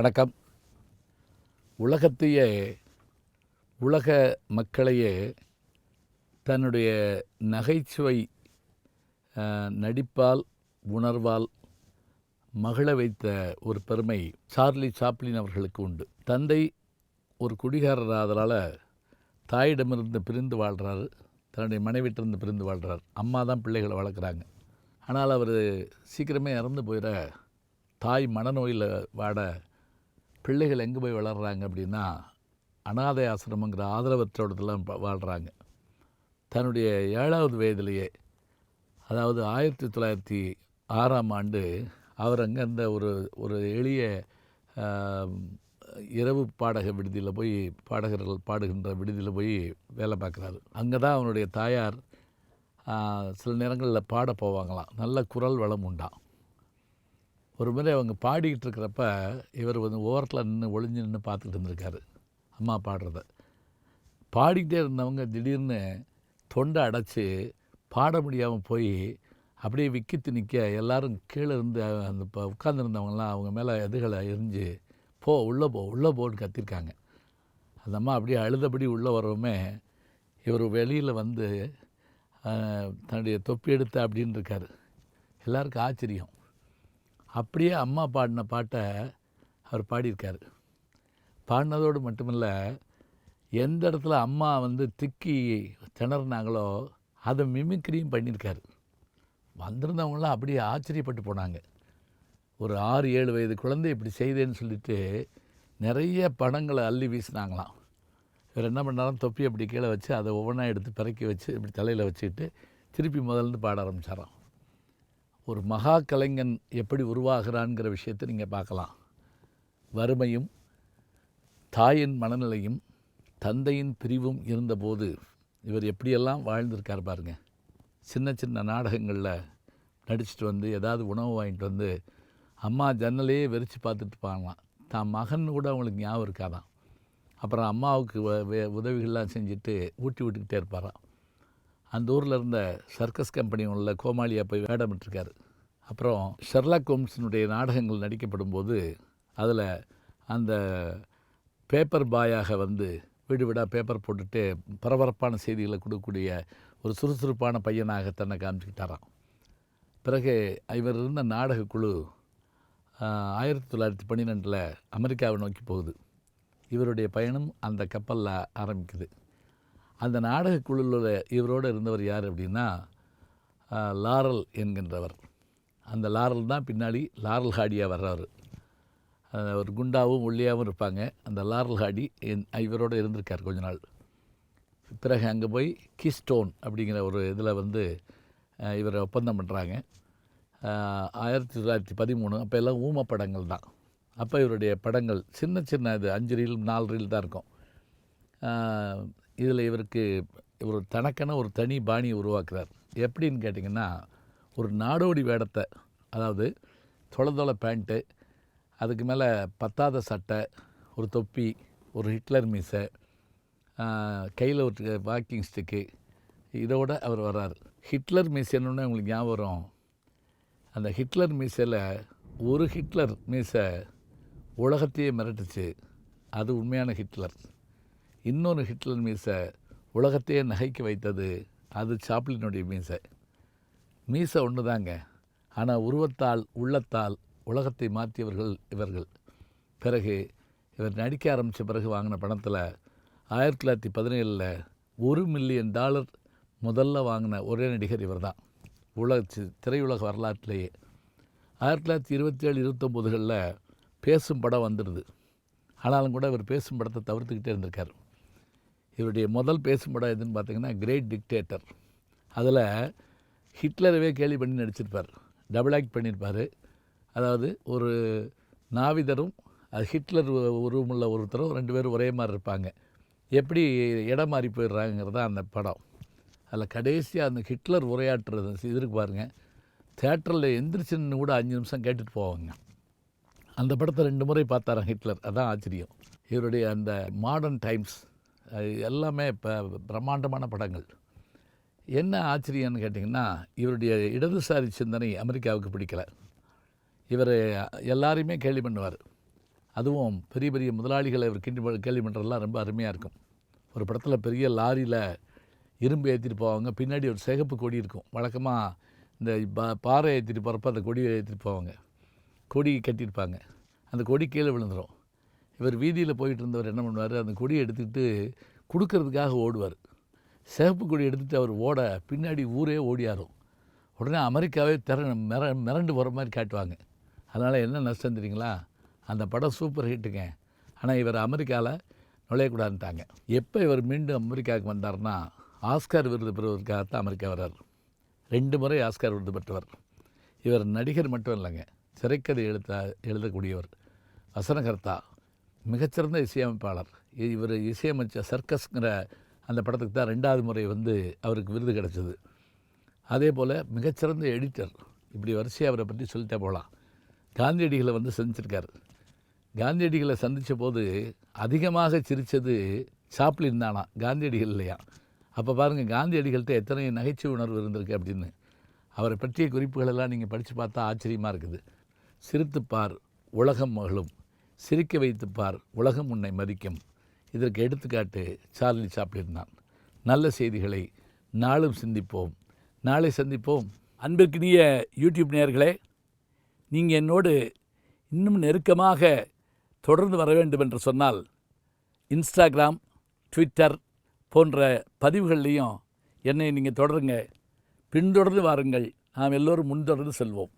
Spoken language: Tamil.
வணக்கம். உலகத்தையே உலக மக்களையே தன்னுடைய நகைச்சுவை நடிப்பால் உணர்வால் மகிழ வைத்த ஒரு பெருமை சார்லி சாப்ளின் அவர்களுக்கு உண்டு. தந்தை ஒரு குடிகாரர் ஆதலால் தாயிடமிருந்து பிரிந்து வாழ்கிறாரு தன்னுடைய மனைவிட்டிருந்து பிரிந்து வாழ்கிறார் அம்மா தான் பிள்ளைகளை வளர்க்குறாங்க. ஆனால் அவர் சீக்கிரமே இறந்து போயிட தாய் மனநோயில் வாட பிள்ளைகள் எங்கே போய் வளர்கிறாங்க அப்படின்னா அனாதை ஆசிரமங்கிற ஆதரவற்றோடதெல்லாம் வாழ்கிறாங்க தன்னுடைய ஏழாவது வயதிலேயே அதாவது ஆயிரத்தி தொள்ளாயிரத்தி ஆறாம் ஆண்டு அவர் அங்கே இருந்த ஒரு ஒரு எளிய இரவு பாடக விடுதியில் போய் பாடகர்கள் பாடுகின்ற விடுதியில் போய் வேலை பார்க்குறாரு. அங்கே தான் அவனுடைய தாயார் சில நேரங்களில் பாட போவாங்களாம். நல்ல குரல் வளம் உண்டாம். ஒரு முறை அவங்க பாடிக்கிட்டு இருக்கிறப்ப இவர் வந்து ஓரத்தில் நின்று ஒளிஞ்சு நின்று பார்த்துக்கிட்டு இருந்திருக்காரு. அம்மா பாடுறத. பாடிக்கிட்டே இருந்தவங்க திடீர்னு தொண்டை அடைச்சி பாட முடியாமல் போய் அப்படியே விக்கித்து நிற்க எல்லாரும் கீழே இருந்து அந்த இப்போ உட்காந்துருந்தவங்களாம் அவங்க மேலே எதுகளை எரிஞ்சு போ உள்ளே போ உள்ளே போன்னு கத்திருக்காங்க. அந்த அம்மா அப்படியே அழுதபடி உள்ளே வரவுமே இவர் வெளியில் வந்து தன்னுடைய தொப்பி எடுத்த அப்படின்னு இருக்கார் எல்லாருக்கும் ஆச்சரியம். அப்படியே அம்மா பாடின பாட்டை அவர் பாடியிருக்கார். பாடினதோடு மட்டுமில்ல எந்த இடத்துல அம்மா வந்து திக்கி திணறினாங்களோ அதை மிமிக்ரியும் பண்ணியிருக்காரு. வந்திருந்தவங்களாம் அப்படியே ஆச்சரியப்பட்டு போனாங்க. ஒரு ஆறு ஏழு வயது குழந்தை இப்படி செய்தேன்னு சொல்லிட்டு நிறைய படங்களை அள்ளி வீசினாங்களாம். இவர் என்ன பண்ணாலும் தொப்பி அப்படி கீழே வச்சு அதை ஒவ்வொன்றா எடுத்து பிறக்கி வச்சு இப்படி தலையில் வச்சுக்கிட்டு திருப்பி முதல்ல பாட ஆரம்பிச்சாராம். ஒரு மகா கலைஞன் எப்படி உருவாகிறான்ங்கிற விஷயத்தை நீங்கள் பார்க்கலாம். வறுமையும் தாயின் மனநிலையும் தந்தையின் பிரிவும் இருந்தபோது இவர் எப்படியெல்லாம் வாழ்ந்திருக்கார் பாருங்க. சின்ன சின்ன நாடகங்களில் நடிச்சிட்டு வந்து ஏதாவது உணவு வாங்கிட்டு வந்து அம்மா ஜன்னலையே வெறிச்சு பார்த்துட்டு இருப்பாங்களாம். தான் மகன் கூட அவங்களுக்கு ஞாபகம் இருக்காதான். அப்புறம் அம்மாவுக்கு வ- வே- உதவிகள்லாம் செஞ்சுட்டு ஊட்டி விட்டுக்கிட்டே இருப்பாராம். அந்த ஊரில் இருந்த சர்க்கஸ் கம்பெனி உள்ள கோமாளியாக போய் வேடமிட்டிருக்காரு. அப்புறம் ஷெர்லாக் ஹோம்ஸினுடைய நாடகங்கள் நடிக்கப்படும் போது அதில் அந்த பேப்பர் பாயாக வந்து வீடு வீடாக பேப்பர் போட்டுட்டு பரபரப்பான செய்திகளை கொடுக்கக்கூடிய ஒரு சுறுசுறுப்பான பையனாக தன்னை காமிச்சிக்கிட்டாராம். பிறகு இவர் இருந்த நாடகக் குழு ஆயிரத்தி தொள்ளாயிரத்தி பன்னிரெண்டில் அமெரிக்காவை நோக்கி போகுது. இவருடைய பயணம் அந்த கப்பலில் ஆரம்பிக்குது. அந்த நாடக குழுவில் இவரோடு இருந்தவர் யார் அப்படின்னா லாரல் என்கின்றவர். அந்த லாரல் தான் பின்னாடி லாரல் ஹாடியாக வர்றவர் ஒரு குண்டாவும் ஒல்லியாகவும் இருப்பாங்க. அந்த லாரல் ஹாடி என் இவரோடு இருந்திருக்கார் கொஞ்ச நாள். பிறகு அங்கே போய் கிஸ்டோன் அப்படிங்கிற ஒரு இதில் வந்து இவரை ஒப்பந்தம் பண்ணுறாங்க ஆயிரத்தி தொள்ளாயிரத்தி பதிமூணு அப்போ எல்லாம் ஊம படங்கள் தான். அப்போ இவருடைய படங்கள் சின்ன சின்ன இது அஞ்சு ரீல் நாலு ரீல் தான் இருக்கும். இதில் இவருக்கு இவர் தனக்கென ஒரு தனி பாணியை உருவாக்குறார். எப்படின்னு கேட்டிங்கன்னா ஒரு நாடோடி வேடத்தை அதாவது தொலை தொலை பேண்ட்டு அதுக்கு மேலே பத்தாத சட்டை ஒரு தொப்பி ஒரு ஹிட்லர் மீசை கையில் ஒரு வாக்கிங் ஸ்டிக்கு இதோட அவர் வர்றார். ஹிட்லர் மீசைன்னு உங்களுக்கு ஞாபகம் வரும்? அந்த ஹிட்லர் மீசையில் ஒரு ஹிட்லர் மீசை உலகத்தையே மிரட்டுச்சு. அது உண்மையான ஹிட்லர். இன்னொரு ஹிட்லர் மீசை உலகத்தையே நகைக்க வைத்தது அது சாப்ளினுடைய மீசை. மீசை ஒன்று தாங்க. ஆனால் உருவத்தால் உள்ளத்தால் உலகத்தை மாற்றியவர்கள் இவர்கள். பிறகு இவர் நடிக்க ஆரம்பித்த பிறகு வாங்கின பணத்தில் ஆயிரத்தி தொள்ளாயிரத்தி பதினேழில் ஒரு மில்லியன் டாலர் முதல்ல வாங்கின ஒரே நடிகர் இவர் தான் உலக திரையுலக வரலாற்றிலேயே. ஆயிரத்தி தொள்ளாயிரத்தி இருபத்தி ஏழு இருபத்தொம்போதுகளில் பேசும் படம் வந்துடுது. ஆனாலும் கூட இவர் பேசும் படத்தை தவிர்த்துக்கிட்டே இருந்திருக்கார். இவருடைய முதல் பேசும் படம் எதுன்னு பார்த்தீங்கன்னா கிரேட் டிக்டேட்டர் அதில் ஹிட்லரவே கேலி பண்ணி நடிச்சிருப்பார். டபுள் ஆக்ட் பண்ணியிருப்பார் அதாவது ஒரு நாவிதரும் அது ஹிட்லர் உருவமுள்ள ஒருத்தரும் ரெண்டு பேரும் ஒரே மாதிரி இருப்பாங்க. எப்படி இடம் மாறி போயிடுறாங்கிறது தான் அந்த படம். அதில் கடைசியாக அந்த ஹிட்லர் உரையாற்றுறது இதுக்கு பாருங்கள் தேட்டரில் எந்திரிச்சுன்னு கூட அஞ்சு நிமிஷம் கேட்டுட்டு போவாங்க. அந்த படத்தை ரெண்டு முறை பார்த்தாரன் ஹிட்லர். அதான் ஆச்சரியம். இவருடைய அந்த மாடர்ன் டைம்ஸ் எல்லாமே இப்போ பிரம்மாண்டமான படங்கள். என்ன ஆச்சரியன்னு கேட்டிங்கன்னா இவருடைய இடதுசாரி சிந்தனை அமெரிக்காவுக்கு பிடிக்கல. இவர் எல்லாரையுமே கேள்வி பண்ணுவார். அதுவும் பெரிய பெரிய முதலாளிகளை இவர் கிண்டி கேள்வி பண்ணுறதுலாம் ரொம்ப அருமையாக இருக்கும். ஒரு படத்தில் பெரிய லாரியில் இரும்பு ஏற்றிட்டு போவாங்க பின்னாடி ஒரு சிகப்பு கொடி இருக்கும். வழக்கமாக இந்த பா பாறை ஏற்றிட்டு போகிறப்ப அந்த கொடியை ஏற்றிட்டு போவாங்க. கொடி கட்டியிருப்பாங்க. அந்த கொடி கீழே விழுந்துடும் இவர் வீதியில் போயிட்டு இருந்தவர் என்ன பண்ணுவார்? அந்த கொடியை எடுத்துக்கிட்டு கொடுக்கறதுக்காக ஓடுவார். சிவப்பு கொடி எடுத்துகிட்டு அவர் ஓட பின்னாடி ஊரே ஓடியாரும். உடனே அமெரிக்காவே திற மிர மிரண்டு போகிற மாதிரி காட்டுவாங்க. அதனால் என்ன நஷ்டம் தெரியுங்களா? அந்த படம் சூப்பர் ஹிட்டுங்க. ஆனால் இவர் அமெரிக்காவில் நுழையக்கூடாதுன்ட்டாங்க. எப்போ இவர் மீண்டும் அமெரிக்காவுக்கு வந்தார்னா ஆஸ்கார் விருது பெறுவதற்காகத்தான் அமெரிக்கா வர்றார். ரெண்டு முறை ஆஸ்கார் விருது பெற்றவர். இவர் நடிகர் மட்டும் இல்லைங்க திரைக்கதை எழுத்த எழுதக்கூடியவர். வசனகர்த்தா. மிகச்சிறந்த இசையமைப்பாளர். இவர் இசையமைச்ச சர்க்கஸ்ங்கிற அந்த படத்துக்கு தான் ரெண்டாவது முறை வந்து அவருக்கு விருது கிடச்சிது. அதே போல் மிகச்சிறந்த எடிட்டர் இப்படி வரிசையாக அவரை பற்றி சொல்லிட்டே போகலாம் காந்தியடிகளை வந்து சந்திச்சிருக்கார். காந்தியடிகளை சந்தித்த போது அதிகமாக சிரித்தது சாப்ளின் தானா? காந்தியடிகள் இல்லையா? அப்போ பாருங்கள் காந்தியடிகள்கிட்ட எத்தனை நகைச்சுவை உணர்வு இருந்திருக்கு அப்படின்னு. அவரை பற்றிய குறிப்புகளெல்லாம் நீங்கள் படித்து பார்த்தா ஆச்சரியமாக இருக்குது. சிரித்துப்பார் உலகம் மகளும் சிரிக்க வைத்துப்பார் உலகம் உன்னை மதிக்கும். இதற்கு எடுத்துக்காட்டு சார்லி சாப்ளின் தான். நல்ல செய்திகளை நாளும் சிந்திப்போம். நாளை சந்திப்போம். அன்பிற்கினிய யூடியூப் நேயர்களே நீங்கள் என்னோடு இன்னும் நெருக்கமாக தொடர்ந்து வர வேண்டும் என்று சொன்னால் இன்ஸ்டாகிராம் ட்விட்டர் போன்ற பதிவுகள்லையும் என்னை நீங்கள் தொடருங்க. பின்தொடர்ந்து வாருங்கள். நாம் எல்லோரும் முன்தொடர்ந்து செல்வோம்.